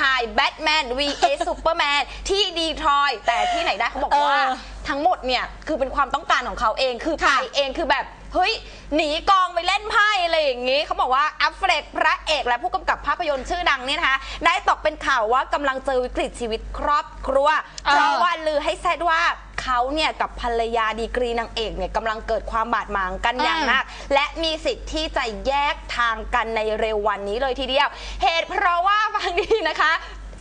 ถ่ายแบทแมน vs ซูเปอร์แมนที่ดีทรอยต์แต่ที่ไหนได้เขาบอกว่า เออทั้งหมดเนี่ย คือเป็นความต้องการของเขาเองคือไปค่ะ เองคือแบบ เฮ้ย หนีกองไปเล่นไพ่อะไรอย่างงี้ เขาบอกว่าอัฟเฟรกพระเอกและผู้กำกับภาพยนตร์ชื่อดังเนี่ยนะคะ ได้ตกเป็นข่าวว่ากำลังเจอวิกฤตชีวิตครอบครัว เออ เพราะว่าลือให้แซดว่า เขาเนี่ยกับภรรยาดีกรีนางเอกเนี่ยกำลังเกิดความบาดหมางกันอย่างหนักและมีสิทธิ์ที่จะแยกทางกันในเร็ววันนี้เลยทีเดียว เหตุเพราะว่าฟังดีนะคะ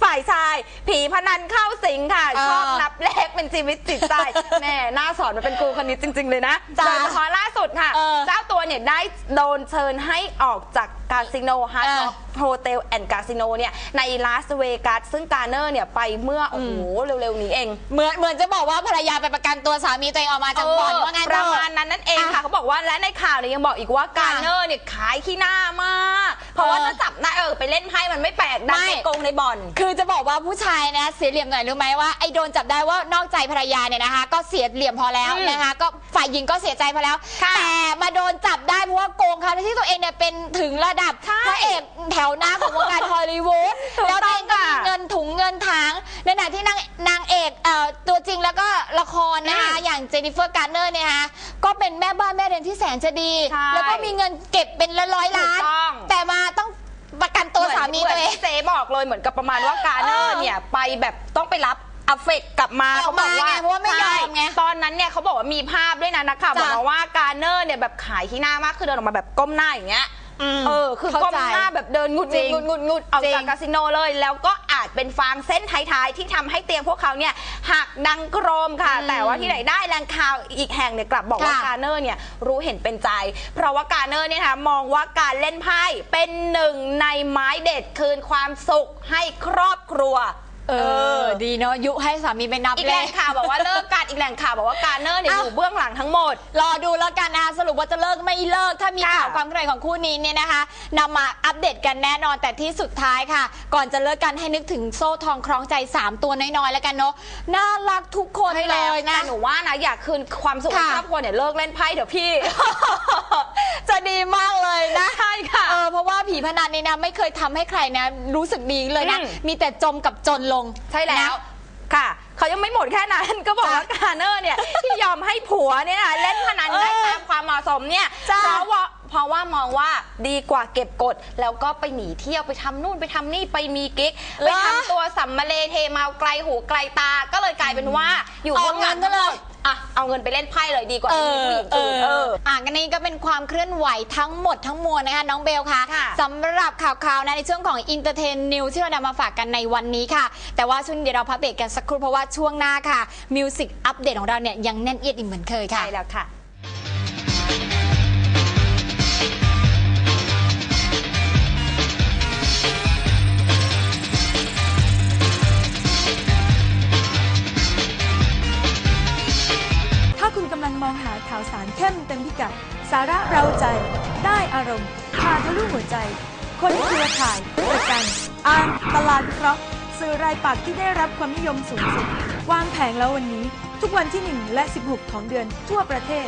ฝ่ายชาย ผีพนันเข้าสิงค่ะเออชอบนับเลขเป็นชีวิตจิตใจแม่น่าสอนมาเป็นครูคณิตจริง ๆ เลยนะจ้ะโดยเฉพาะล่าสุดค่ะ เออเจ้าตัวเนี่ยได้โดนเชิญให้ออกจากคาสิโนฮาร์ดเออร็อกโฮเทลแอนด์คาสิโนเนี่ยในลาสเวกัสซึ่งการเนอร์เนี่ยไปเมื่อโอ้โหเร็วๆนี้เอง เหมือนเหมือนจะบอกว่าภรรยาไปประกันตัวสามีตัวเองออกมาจากบ่อนว่างั้นประมาณนั้นนั่นเองค่ะอะเขาบอกว่าและในข่าวเนี่ยยังบอกอีกว่าการเนอร์เนี่ยขายขี้หน้ามาก เพราะว่าเออถ้าจับได้เออไปเล่นไพ่มันไม่แปลกดันไม่ไปโกงในบ่อน คือจะบอกว่าผู้ชายนะเสียเหลี่ยมหน่อยรู้ไหมว่าไอ้โดนจับได้ว่านอกใจภรรยาเนี่ยนะคะ ก็เสียเหลี่ยมพอแล้วอืมนะคะ ก็ฝ่ายหญิงก็เสียใจพอแล้วค่ะแต่มาโดนจับได้เพราะว่าโกงเขาที่ตัวเองเนี่ยเป็นถึงระดับใช่พระเอกแถวหน้าของวงการฮอลลีวูดถูกแล้วตัวเองก็ต้องค่ะมีเงินถุงเงินถังในขณะที่นางนางเอกเอ่อตัวจริงแล้วก็ละครนะคะอืมอย่างเจนนิเฟอร์การ์เนอร์เนี่ยนะคะก็เป็นแม่บ้านแม่เรือนที่แสนจะดี ใช่แล้วก็มีเงินเก็บเป็นละร้อยล้าน ถูกต้อง แต่มาต้องประกันตัวสามีเหตัอนวเอง ที่เจ๊บอกเลยเหมือนกับประมาณว่าการเนอร์เออเนี่ยไปแบบต้องไปรับอัฟเฟกกลับมาออกมาไงเพราะว่าไม่ยอมไงใช่ตอนนั้นเนี่ยเขาบอกว่ามีภาพด้วยนะนักข่าวบจ้ะอกมาว่าการเนอร์เนี่ยแบบขายขี้หน้ามากคือเดินออกมาแบบก้มหน้าอย่างเงี้ยอืมเออคือเข้าก้มใจหน้าแบบเดินงุดจริงงุดงุดงุดออกจริงจากคาสิโนเลย แล้วก็อาจ เป็นฟางเส้นท้ายๆ ที่ทำให้เตียงพวกเขาเนี่ยหักดังโครมค่ะอืมแต่ว่าที่ไหนได้แรงข่าวอีกแห่งเนี่ยกลับบอกว่าค่ะ การเนอร์เนี่ยรู้เห็นเป็นใจ เพราะว่าการเนอร์เนี่ยนะคะมองว่าการเล่นไพ่เป็นหนึ่งในไม้เด็ดคืนความสุขให้ครอบครัว เออ ดีเนาะยุให้สามีไปนับอีกเลแหล่ยงข่าวบอกว่าเลิกกันอีกแหล่งข่าวบอกว่าการเนอร์เนี่ยเอ้าอยู่เบื้องหลังทั้งหมด รอดูแล้วกันนะคะสรุปว่าจะเลิกไม่เลิก ถ้ามีค่ะข่าวความเคลื่อนไหวของคู่นี้เนี่ยนะคะนำมาอัปเดตกันแน่นอนแต่ที่สุดท้ายค่ะ ก่อนจะเลิกกันให้นึกถึงโซ่ทองคล้องใจ 3 ตัวน้อยๆแล้วกันเนาะน่ารักทุกคนใช่เลแล้วยนะ แต่หนูว่านะอยากคืนความสุขให้ค่ะ ครอบครัวเนี่ยเลิกเล่นไพ่เดี๋ยวพี่ จะดีมากเลยนะ ใช่ค่ะ เออเพราะว่าผีพนันนี่นะไม่เคยทำให้ใครนะรู้สึกดีเลยนะ อืมมีแต่จมกับจนลงใช่แล้ว นะค่ะเขายังไม่หมดแค่นั้น ก็บอกว่าการเนอร์เนี่ย ที่ยอมให้ผัวเนี่ยนะเล่นพนันได้เออตามความเหมาะสมเนี่ยจ้ะ เพราะว่าเพราะว่ามองว่าดีกว่าเก็บกด แล้วก็ไปหนีเที่ยวไปทำนู่นไปทำนี่ไปมีกิ๊กไปทำตัวสัมมาเลเทเมาไกลหูไกลตาก็เลยกลายเป็นว่าอยู่เอาเบื้องหลังเงินก็เลย อะเอาเงินไปเล่นไพ่เลยดีกว่าเอที่มีอผู้หญิงเออื่นอเออ อะกันนี้ก็เป็นความเคลื่อนไหวทั้งหมดทั้งมวลนะคะน้องเบลค่ะค่ะสำหรับข่าวๆนะในช่วงของ Entertain News ที่เรานำมาฝากกันในวันนี้ค่ะ แต่ว่าช่วงนี้เดี๋ยวเราพักเบรกกันสักครู่เพราะว่าช่วงหน้าค่ะมิวสิกอัปเดตของเราเนี่ยยังแน่นเอียดอีกเหมือนเคยค่ะ ใช่แล้วค่ะ ลังมองหาข่าวสารเข้มเต็มพิกัด สาระเราใจ ได้อารมณ์พาทะลุหัวใจ คนเครือข่ายประกันอ่านตลาดวิเคราะห์สื่อรายปักที่ได้รับความนิยมสูงสุด วางแผงแล้ววันนี้ ทุกวันที่ 1 และ 16 ของเดือนทั่วประเทศ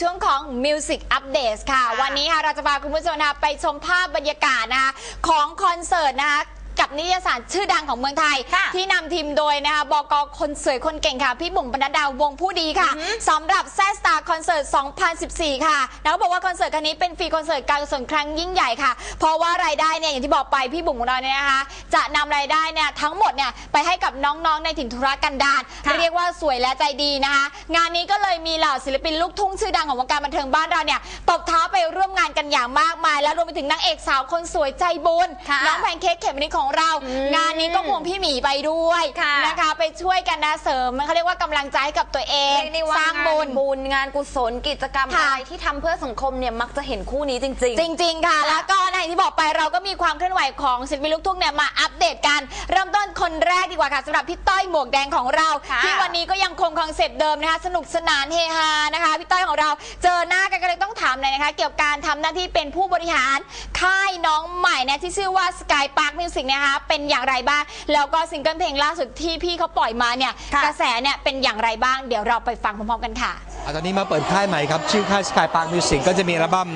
ช่วงของ Music Updates ค่ะค่ะ วันนี้ค่ะเราจะพาคุณผู้ชมนะคะไปชมภาพบรรยากาศนะคะของคอนเสิร์ตนะคะ กับนิตยสารชื่อดังของเมืองไทย ค่ะที่นำทีมโดยนะคะบกคนสวยคนเก่งค่ะ พี่บุ๋มปนัดดาวงผู้ดีค่ะ สำหรับแซสตาคอนเสิร์ต 2014 ค่ะ แล้วก็บอกว่าคอนเสิร์ตครั้งนี้เป็นฟรีคอนเสิร์ตการกุศลครั้งยิ่งใหญ่ค่ะ เพราะว่ารายได้เนี่ยอย่างที่บอกไปพี่บุ๋มของเราเนี่ยนะคะ จะนำรายได้เนี่ยทั้งหมดเนี่ยไปให้กับน้องๆในถิ่นธุรกันดารค่ะ เรียกว่าสวยและใจดีนะคะ งานนี้ก็เลยมีเหล่าศิลปินลูกทุ่งชื่อดังของวงการบันเทิงบ้านเราเนี่ยตบเท้าไปร่วมงานกันอย่างมากมาย แล้วรวมไปถึงนางเอกสาวคนสวยใจบุญค่ะ น้องแพนเค้กเขมมะนิดของเราเรา งานนี้ก็ควงพี่หมีไปด้วยค่ะนะคะ ไปช่วยกันนะเสริมมันเขาเรียกว่ากำลังใจให้กับตัวเอง เรียกได้ว่าสร้างบุญงนบุญงานกุศลกิจกรรมค่ะ อะไรที่ทำเพื่อสังคมเนี่ยมักจะเห็นคู่นี้จริงๆจริง ๆ ค่ะ แล้วก็ในที่บอกไปเราก็มีความเคลื่อนไหวของศิลปินลูกทุ่งเนี่ยมาอัปเดตกัน เริ่มต้น คนแรกดีกว่าค่ะสำหรับพี่ต้อยหมวกแดงของเรา ค่ะที่วันนี้ก็ยังคงคอนเซปต์เดิมนะคะ สนุกสนานเฮฮานะคะพี่ต้อยของเราเจอหน้ากันก็เลยต้องถามเลยนะคะ เกี่ยวกับการทำหน้าที่เป็นผู้บริหารค่ายน้องใหม่นะที่ชื่อว่า Sky Park Music นะคะเป็นอย่างไรบ้าง แล้วก็ซิงเกิลเพลงล่าสุดที่พี่เขาปล่อยมาเนี่ยค่ะ กระแสเนี่ยเป็นอย่างไรบ้างเดี๋ยวเราไปฟังพร้อมๆกันค่ะ อะตอนนี้มาเปิดค่ายใหม่ครับ ชื่อค่าย Sky Park Music ก็จะมีอัลบั้ม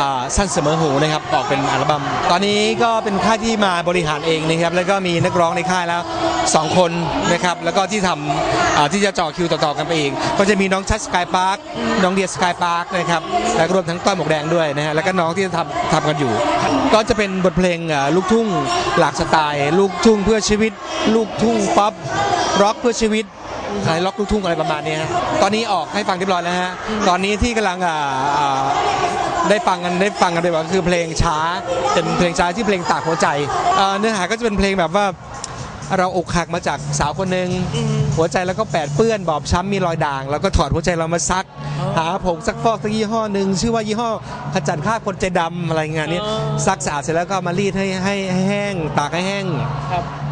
อ่าสั้นเสมอหูนะครับออกเป็นอัลบั้มตอนนี้ก็เป็นค่ายที่มาบริหารเองนะครับแล้วก็มีนักร้องในค่ายแล้ว 2 คนนะครับแล้วก็ที่ทำที่จะจ่อคิวต่อๆกันไปเองก็จะมีน้องชัดสกายพาร์คน้องเดียสกายพาร์คนะครับและรวมทั้งต้อยหมวกแดงด้วยนะฮะแล้วก็น้องที่ทำทำกันอยู่ ก็จะเป็นบทเพลงลูกทุ่งหลากสไตล์ ลูกทุ่งเพื่อชีวิต ลูกทุ่งป๊อปร็อกเพื่อชีวิตคลายล็อกลูกทุ่งอะไรประมาณนี้ฮะตอนนี้ออกให้ฟังเรียบร้อยแล้วฮะ ตอนนี้ที่กำลังได้ฟังกันได้ฟังกันไปว่าคือเพลงช้า เป็นเพลงช้าที่เพลงตากหัวใจ เนื้อหาก็จะเป็นเพลงแบบว่า เราอกหักมาจากสาวคนหนึ่งหัวใจแล้วก็แปดเปื้อนบอบช้ำมีรอยด่าง แล้วก็ถอดหัวใจเรามาซัก หาผงซักฟอกสักยี่ห้อหนึ่งชื่อว่ายี่ห้อขจัดคราบคนใจดำอะไรงานนี้ซักสะอาดเสร็จแล้วก็เอามารีดให้ให้ให้แห้งตากให้แห้ง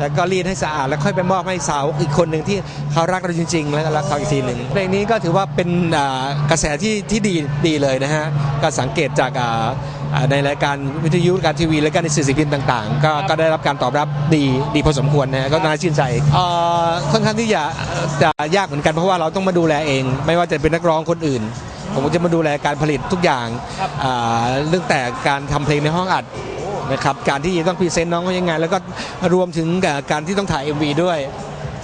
แล้วก็รีดให้สะอาดแล้วค่อยไปมอบให้สาวอีกคนหนึ่งที่เขารักเราจริง ๆ แล้วก็รักเขาอีกทีหนึ่งเพลงนี้ก็ถือว่าเป็นอ่ากระแสที่ที่ดีดีเลยนะฮะก็สังเกตจากอ่าอ่า ในรายการวิทยุการทีวีและก็ในสื่อสิ่งพิมพ์ต่างๆก็ก็ได้รับการตอบรับดีดีพอสมควรนะฮะก็น่าชื่นใจเอ่อค่อนข้างที่จะจะยากเหมือนกันเพราะว่าเราต้องมาดูแลเอง ไม่ว่าจะเป็นนักร้องคนอื่น ผมก็จะมาดูแลการผลิตทุกอย่างอ่าเรื่องแต่การทำเพลงในห้องอัดนะครับการที่ต้องพรีเซนต์น้องเขายังไง แล้วก็รวมถึงกับการที่ต้องถ่าย MV ด้วย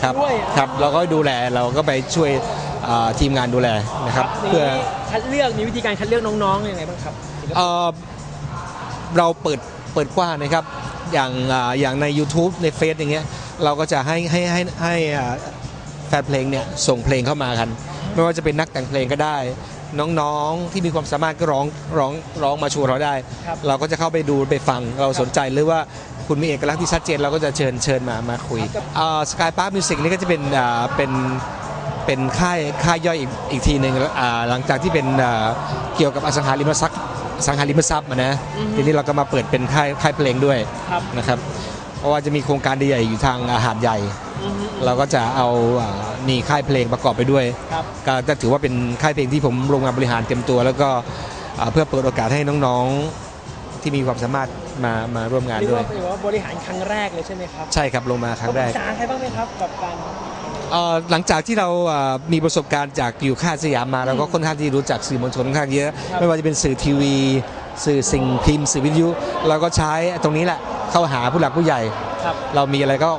ครับครับเราก็ดูแลเราก็ไปช่วยอ่าทีมงานดูแลนะครับเพื่อคัดเลือกมีวิธีการคัดเลือกน้องๆยังไงบ้างครับ เอ่อเราเปิดเปิดกว้างนะครับอย่างอ่าอย่างใน YouTube ในเฟซอย่างเงี้ยเราก็จะให้ให้ให้ให้อ่าแฟนเพลงเนี่ยส่งเพลงเข้ามากัน ไม่ว่าจะเป็นนักแต่งเพลงก็ได้ น้องๆที่มีความสามารถก็ร้องร้องร้องมาชวนเราได้ครับเราก็จะเข้าไปดูไปฟังเราสนใจหรือว่าคุณมีเอกลักษณ์ที่ชัดเจนเราก็จะเชิญเชิญมามาคุยสกายพาร์คมิวสิกนี่ก็จะเป็นอ่าเป็นเป็นค่ายค่ายย่อยอีกอีกทีหนึ่งอ่าหลังจากที่เป็นอ่าเกี่ยวกับอสังหาริมทรัพย์อ สังหาริมทรัพย์อะนะทีนี้เราก็มาเปิดเป็นค่ายค่ายเพลงด้วยครับนะครับ เพราะว่าจะมีโครงการใหญ่ๆอยู่ทางอาหารใหญ่ เราก็จะเอาอ่ามีค่ายเพลงประกอบไปด้วยครับก็จะถือว่าเป็นค่ายเพลงที่ผมลงมาบริหารเต็มตัว แล้วก็อ่าเพื่อเปิดโอกาสให้น้องๆที่มีความสามารถมามาร่วมงานเรียกด้วยว่าเป็นว่าบริหารครั้งแรกเลยใช่ไหมครับใช่ครับลงมาครั้งแรกปรึกษาใครบ้างไหมครับกับการ เอ่อหลังจากที่เราอ่ามีประสบการณ์จากอยู่ค่ายสยามมาเราก็ค่อนข้างที่รู้จักสื่อมวลชนค่อนข้างเยอะ ไม่ว่าจะเป็นสื่อทีวี สื่อสิ่งพิมพ์ สื่อวิทยุเราก็ใช้ตรงนี้แหละเข้าหาผู้หลักผู้ใหญ่ ครับ เรามีอะไรก็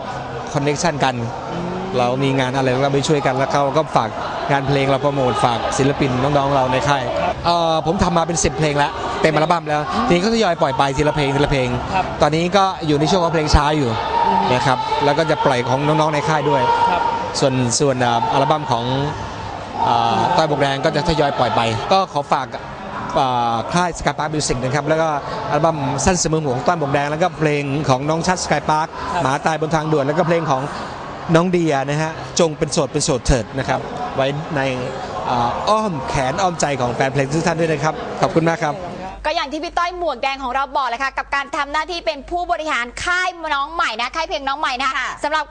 คอนเน็ชันกัน เรามีงานอะไรเราไปช่วยกันแล้วเขาก็ฝากงานเพลงเราโปรโมทฝากศิลปินน้องๆเราในค่ายเอ่อผมทำมาเป็น 10 เพลงแล้วเต็มอัลบั้มแล้วทีนี้ก็ทยอยปล่อยไปทีละเพลงทีละเพลง ครับตอนนี้ก็อยู่ในช่วงของเพลงช้าอยู่นะครับแล้วก็จะปล่อยของน้องๆในค่ายด้วย ครับ ส่วนส่วนอัลบั้มของอต้อยบกแดงก็จะทยอยปล่อยไป ก็ขอฝากค่ายสกายพาร์คมิวสิกนะครับ แล้วก็อัลบั้มสั้นเสมอหวของต้อยบกแดง แล้วก็เพลงของน้องชัดสกายพาร์คหมาตายบนทางด่วน แล้วก็เพลงของน้องเดียนะฮะ จงเป็นโสดเป็นโสดเถิดนะครับ ไว้ในอ้อมแขนอ้อมใจของแฟนเพลงทุกท่านด้วยนะครับ ขอบคุณมากครับก็อย่างที่พี่ต้อยหมวกแดงของเราบอกเลยค่ะกับการทำหน้าที่เป็นผู้บริหารค่ายน้องใหม่นะค่ายเพลงน้องใหม่นะสำหรับ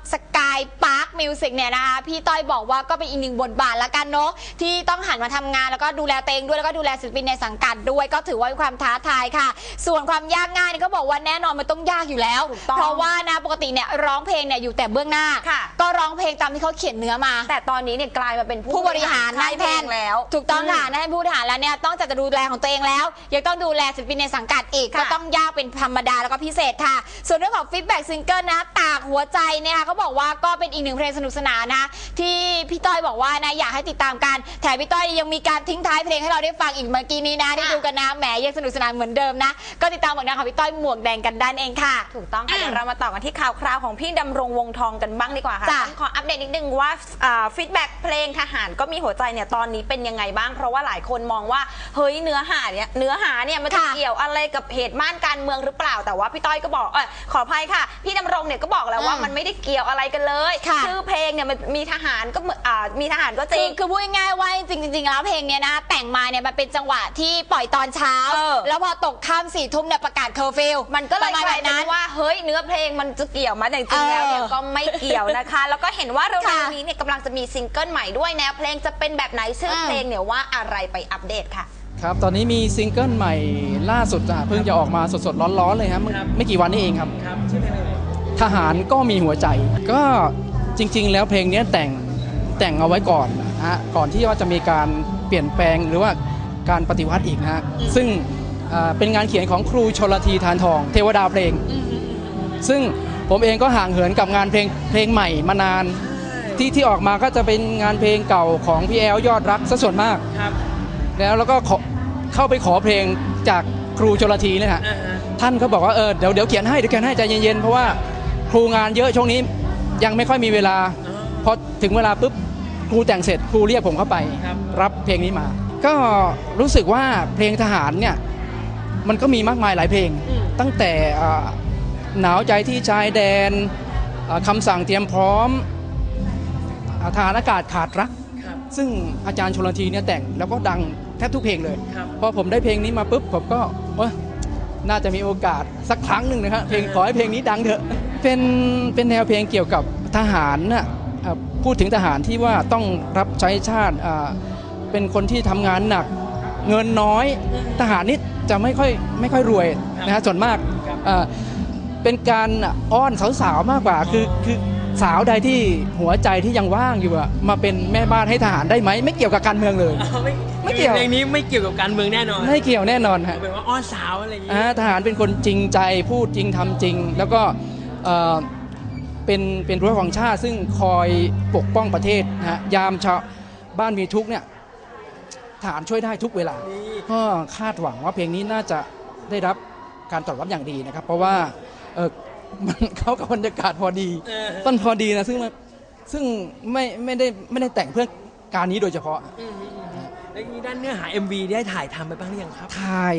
ายพาร์คมิวสิกเนี่ยนะคะพี่ต้อยบอกว่าก็เป็นอีกหนึ่งบทบาทละกันเนาะที่ต้องหันมาทำงานแล้วก็ดูแลเตวเองด้วยแล้วก็ดูแลศิลปินในสังกัดด้วย ก็ถือว่าเป็นความท้าทายค่ะ ส่วนความยากง่ายนี่ก็บอกว่าแน่นอนมันต้องยากอยู่แล้ว ถูกต้อง เพราะว่านะปกติเนี่ยร้องเพลงเนี่ยอยู่แต่เบื้องหน้า ค่ะ ก็ร้องเพลงตามที่เขาเขียนเนื้อมา แต่ตอนนี้เนี่ยกลายมาเป็นผู้บริหารค่นายยเพแพลนงแล้ว ถูกต้องค่ะนายผู้บริหารแล้วเนี่ยต้องจากจะดูแลของตัวเองแล้ว ยังต้องดูแลศิลปินในสังกัดอีกค่ะก็ต้องยากเป็นธรรมดาแล้วก็พิเศษค่ะ ส่วนเรื่องของฟีดแบ็กซิงเกิลนะตากหัวใจเนี่ยค่ะเขาบอกว่าก็เป็นอีกหนึ่งเพลงสนุกสนานนะที่พี่ต้อยบอกว่านะอยากให้ติดตามกันแถมพี่ต้อยยังมีการทิ้งท้ายเพลงให้เราได้ฟังอีกเมื่อกี้นี้นะได้ดูกันนะแหมยังสนุกสนานเหมือนเดิมนะ ก็ติดตามผลงานของพี่ต้อยหมวกแดงกันได้เองค่ะ ถูกต้องค่ะเดี๋ยวเรามาต่อกันที่ข่าวคราวของพี่ดำรงวงทองกันบ้างดีกว่าค่ะจ้ะ ต้องขออัปเดตนิดนึงว่าฟีดแบ็กเพลงทหารก็มีหัวใจเนี่ยตอนนี้เป็นยังไงบ้าง เพราะว่าหลายคนมองว่าเฮ้ยเนื้อหาเนี่ยเนื้อหาเนี่ยมันจะค่ะ เกี่ยวอะไรกับเหตุม่านการเมืองหรือเปล่าแต่ว่าพี่ต้อยก็บอกเออขออภัยค่ะ พี่ดำรงเนี่ยก็บอกแล้วว่าอืมมันไม่ได้เกี่ยวอะไรกันเลยค่ะ ชื่อเพลงเนี่ยมันมีทหารก็เหมือนอ่ามีทหารก็จคืริอง คือพูดง่ายๆว่าจริงๆจริงๆแล้วเพลงเนี้ยนะแต่งมาเนี่ยมันเป็นจังหวะที่ปล่อยตอนเช้า เออ แล้วพอตกค่ำสี่ทุ่มเนี่ยประกาศเคอร์ฟิวมันก็เลยประกมาลาณยแบบเป็นนั้นว่าเฮ้ยเนื้อเพลงมันจะเกี่ยวมาแต่จริงๆแล้วเนี่ยเออก็ไม่เกี่ยวนะคะ แล้วก็เห็นว่าเร็วค่ะๆนี้เนี่ยกำลังจะมีซิงเกิลใหม่ด้วยแนวเพลงจะเป็นแบบไหนชื่ออม เพลงเนี่ยว่าอะไรไปอัปเดตค่ะ ครับ ตอนนี้มีซิงเกิลใหม่ล่าสุดอะเพิ่งจะออกมาสดๆ ร้อนๆเลยครับเมื่อครับไม่กี่วันนี้เองครับ ครับชื่อเพลงอะไรเอ่ย ทหารก็มีหัวใจ ก็จริง ๆ แล้วเพลงเนี้ยแต่งแต่งเอาไว้ก่อนนะฮะก่อนที่ว่าจะมีการเปลี่ยนแปลงหรือว่าการปฏิวัติอีกนะฮะซึ่งอ่าเป็นงานเขียนของครูชลทีทานทอง เทวดาเพลง ซึ่งผมเองก็ห่างเหินกับงานเพลงเพลงใหม่มานาน ที่ที่ออกมาก็จะเป็นงานเพลงเก่าของพี่แอลยอดรักซะส่วนมากครับแล้วแล้วก็ขอเข้าไปขอเพลงจากครูชลทีเนี่ยฮะอ่าฮะท่านก็บอกว่าเออเดี๋ยวเดี๋ยวเขียนให้เดี๋ยวเขียนให้ใจเย็นๆเพราะว่า ครูงานเยอะช่วงนี้ยังไม่ค่อยมีเวลาพอถึงเวลาปุ๊บครูแต่งเสร็จครูเรียกผมเข้าไปครับรับเพลงนี้มา ก็รู้สึกว่าเพลงทหารเนี่ยมันก็มีมากมายหลายเพลง ตั้งแต่อ่าหนาวใจที่ชายแดนอ่าคำสั่งเตรียมพร้อมอ่าทหารอากาศขาดรักครับซึ่งอาจารย์ชลทีเนี่ยแต่งแล้วก็ดังแทบทุกเพลงเลยครับพอผมได้เพลงนี้มาปุ๊บผมก็เอ้ยน่าจะมีโอกาสสักครั้งหนึ่งนะครับเพลงขอให้เพลงนี้ดังเถอะ เป็นเป็นแนวเพลงเกี่ยวกับทหารน่ะอะพูดถึงทหารที่ว่าต้องรับใช้ชาติอ่าเป็นคนที่ทำงานหนักเงินน้อยทหารนี่จะไม่ค่อยไม่ค่อยรวยนะฮะส่วนมากครับอ่าเป็นการอ้อนสาวๆมากกว่าคือคือสาวใดที่หัวใจที่ยังว่างอยู่อะมาเป็นแม่บ้านให้ทหารได้ไหมไม่เกี่ยวกับการเมืองเลยอ๋อไม่ไม่เกี่ยวเพลงนี้ไม่เกี่ยวกับการเมืองแน่นอนไม่เกี่ยวแน่นอนฮะเป็นว่าอ้อนสาวอะไรอย่างงี้อ่าทหารเป็นคนจริงใจพูดจริงทำจริง แล้วก็ เอ่อเป็นเป็นรั้วของชาติ ซึ่งคอยปกป้องประเทศนะฮะยามชาวบ้านมีทุกข์เนี่ยทหารช่วยได้ทุกเวลานี่ก็คาดหวังว่าเพลงนี้น่าจะได้รับการตอบรับอย่างดีนะครับ เพราะว่าเออมันเข้ากับบรรยากาศพอดีเออต้นพอดีนะซึ่งมันซึ่งไม่ไม่ได้ไม่ได้แต่งเพื่อการนี้โดยเฉพาะอืมอืมอืมแล้วนี้ด้านเนื้อหา MV ได้ถ่ายทำไปบ้างหรือยังครับ ถ่าย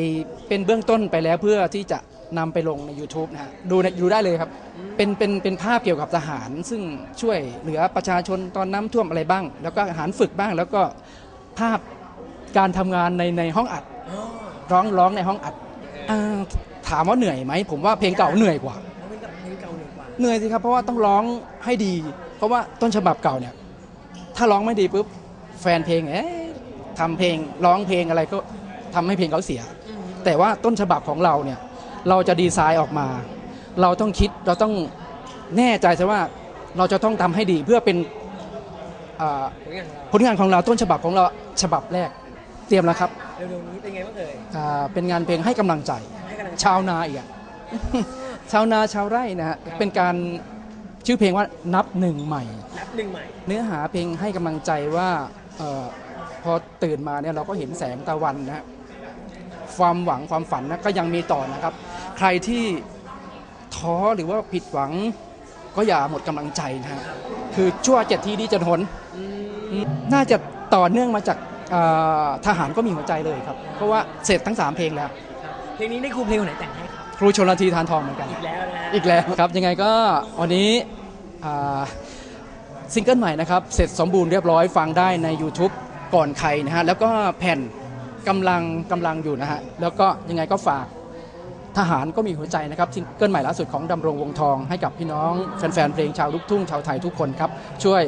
เป็นเบื้องต้นไปแล้วเพื่อที่จะ นำไปลงใน YouTube นะฮะดูในดูได้เลยครับ เป็นเป็นเป็นภาพเกี่ยวกับทหาร ซึ่งช่วยเหลือประชาชนตอนน้ำท่วมอะไรบ้าง แล้วก็อาหารฝึกบ้าง แล้วก็ภาพการทำงานในในห้องอัด ร้องร้องในห้องอัดอ่าถามว่าเหนื่อยไหม ผมว่าเพลงเก่าเหนื่อยกว่าเพลงเก่าหนึ่งกว่าเหนื่อยสิครับ เพราะว่าต้องร้องให้ดี เพราะว่าต้นฉบับเก่าเนี่ย ถ้าร้องไม่ดีปุ๊บแฟนเพลงเอ๊ะทำเพลงร้องเพลงอะไรก็ทำให้เพลงเขาเสีย แต่ว่าต้นฉบับของเราเนี่ย เราจะดีไซน์ออกมา เราต้องคิดเราต้องแน่ใจซะว่าเราจะต้องทำให้ดีเพื่อเป็นอ่าผลงานของเราผลงานของเราต้นฉบับของเราฉบับแรกเตรียมแล้วครับเร็วๆนี้เป็นไงบ้างเอ่ยอ่าเป็นงานเพลงให้กำลังใจให้กำลังใจ ชาวนาอีกอะชาวนาชาวไร่นะฮะเป็นการชื่อเพลงว่านับหนึ่งใหม่นับหนึ่งใหม่ เนื้อหาเพลงให้กำลังใจว่าเออพอตื่นมาเนี่ยเราก็เห็นแสงตะวันนะฮะความหวังความฝันนะก็ยังมีต่อนะครับ ใครที่ท้อหรือว่าผิดหวัง ก็อย่าหมดกำลังใจนะฮะคือชั่วเจ็ดทีดีจะทนอืมน่าจะต่อเนื่องมาจากอ่าทหารก็มีหัวใจเลยครับ เพราะว่าเสร็จทั้ง 3 เพลงแล้ว เพลงนี้ได้ครูเพลงคนไหนแต่งให้ครับ ครูชนละทีทานทองเหมือนกัน อีกแล้วนะฮะอีกแล้วครับ ยังไงก็วันนี้อ่าซิงเกิลใหม่นะครับ เสร็จสมบูรณ์เรียบร้อยฟังได้ใน YouTube ก่อนใครนะฮะ แล้วก็แผ่นกำลังกำลังอยู่นะฮะ แล้วก็ยังไงก็ฝาก ทหารก็มีหัวใจนะครับซิงเกิลใหม่ล่าสุดของดำรงวงทองให้กับพี่น้องแฟนๆเพลงชาวลูกทุ่งชาวไทยทุกคนครับช่วย